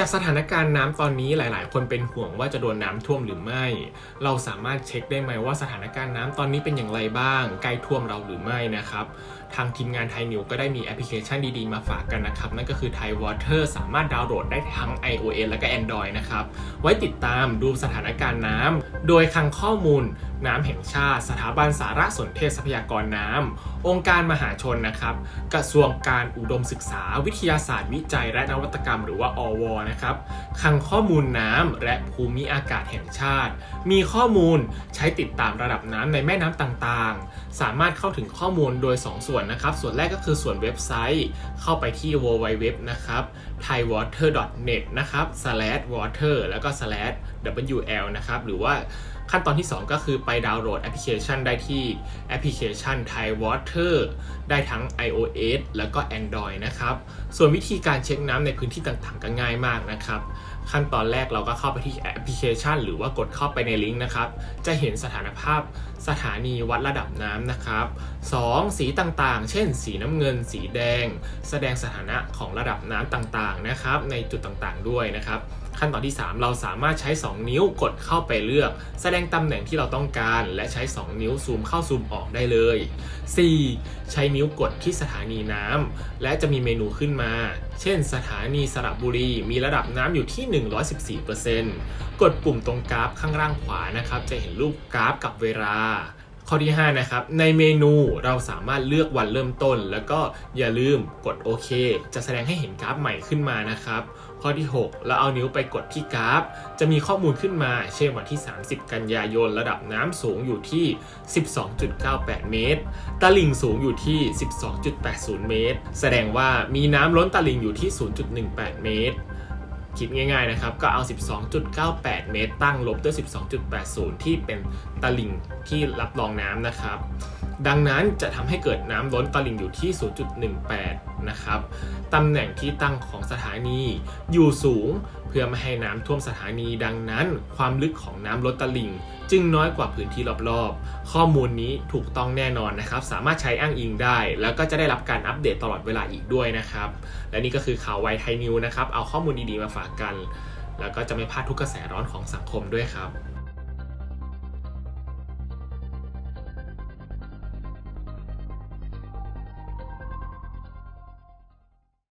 จากสถานการณ์น้ำตอนนี้หลาย ๆ คนเป็นห่วงว่าจะโดนน้ำท่วมหรือไม่ เราสามารถเช็คได้ไหมว่าสถานการณ์น้ำตอนนี้เป็นอย่างไรบ้าง ใกล้ท่วมเราหรือไม่นะครับ ทางทีมงานไทยนิวก็ได้มีแอปพลิเคชันดี ๆ มาฝากกันนะครับ นั่นก็คือ Thai Water สามารถดาวน์โหลดได้ทั้ง iOS และก็ Android นะครับ ไว้ติดตามดูสถานการณ์น้ำโดยคลังข้อมูล น้ำแห่งชาติ สถาบันสารสนเทศทรัพยากรน้ำ องค์การมหาชนนะครับ กระทรวงการอุดมศึกษา วิทยาศาสตร์วิจัย และนวัตกรรมหรือว่าอวนะครับคลังข้อมูลน้ำและภูมิอากาศแห่งชาติ มีข้อมูลใช้ติดตามระดับน้ำในแม่น้ำต่างๆ สามารถเข้าถึงข้อมูลโดย 2 ส่วนนะครับ ส่วนแรกก็คือส่วนเว็บไซต์ เข้าไปที่ www นะครับ thaiwater.net นะครับ slash water แล้วก็ slash wl นะครับ หรือว่า ขั้นตอนที่ 2 ก็คือไปดาวน์โหลดแอปพลิเคชันได้ที่แอปพลิเคชัน Thai Water ได้ทั้ง iOS แล้วก็ Android นะครับ ส่วนวิธีการเช็คน้ำในพื้นที่ต่างๆก็ง่ายมากนะครับ ขั้นตอนแรกเราก็เข้าไปที่แอปพลิเคชัน หรือว่ากดเข้าไปในลิงก์นะครับ จะเห็นสถานภาพสถานีวัดระดับน้ำนะครับ 2. สีต่างๆ เช่น สีน้ำเงิน สีแดง แสดงสถานะของระดับน้ำต่างๆนะครับ ในจุดต่างๆด้วยนะครับ ขั้นตอนที่ 3 เราสามารถใช้ 2 นิ้วกดเข้าไปเลือก แสดงตำแหน่งที่เราต้องการ และใช้ 2 นิ้วซูมเข้าซูมออกได้เลย 4. ใช้นิ้วกดที่สถานีน้ำและจะมีเมนูขึ้นมา เช่น สถานีสระบุรี มีระดับน้ำอยู่ที่ 114%กดปุ่มตรงกราฟข้างล่างขวานะครับ จะเห็นรูปกราฟกับเวลา ข้อที่ 5 นะครับ ในเมนูเราสามารถเลือกวันเริ่มต้น แล้วก็อย่าลืมกดโอเค จะแสดงให้เห็นกราฟใหม่ขึ้นมานะครับ ข้อที่ 6 เราเอานิ้วไปกดที่กราฟ จะมีข้อมูลขึ้นมา เช่นวันที่ 30 กันยายน ระดับน้ำสูงอยู่ที่ 12.98 เมตรตลิ่งสูงอยู่ที่ 12.80 เมตร แสดงว่ามีน้ำล้นตลิ่งอยู่ที่ 0.18 เมตร คิดง่ายๆนะครับ ก็เอา 12.98 เมตร ตั้งลบด้วย 12.80 ที่เป็นตลิ่งที่รับรองน้ำนะครับ ดังนั้นจะทำให้เกิดน้ำล้นตลิ่งอยู่ที่ 0.18 นะครับตำแหน่งที่ตั้งของสถานีอยู่สูง เพื่อไม่ให้น้ำท่วมสถานีดังนั้น ความลึกของน้ำลดตลิ่ง จึงน้อยกว่าพื้นที่รอบๆ ข้อมูลนี้ถูกต้องแน่นอนนะครับ สามารถใช้อ้างอิงได้ แล้วก็จะได้รับการอัปเดตตลอดเวลาอีกด้วยนะครับ และนี่ก็คือข่าวไวไทยนิวนะครับ เอาข้อมูลดีๆมาฝากกัน แล้วก็จะไม่พลาดทุกกระแสร้อนของสังคมด้วยครับ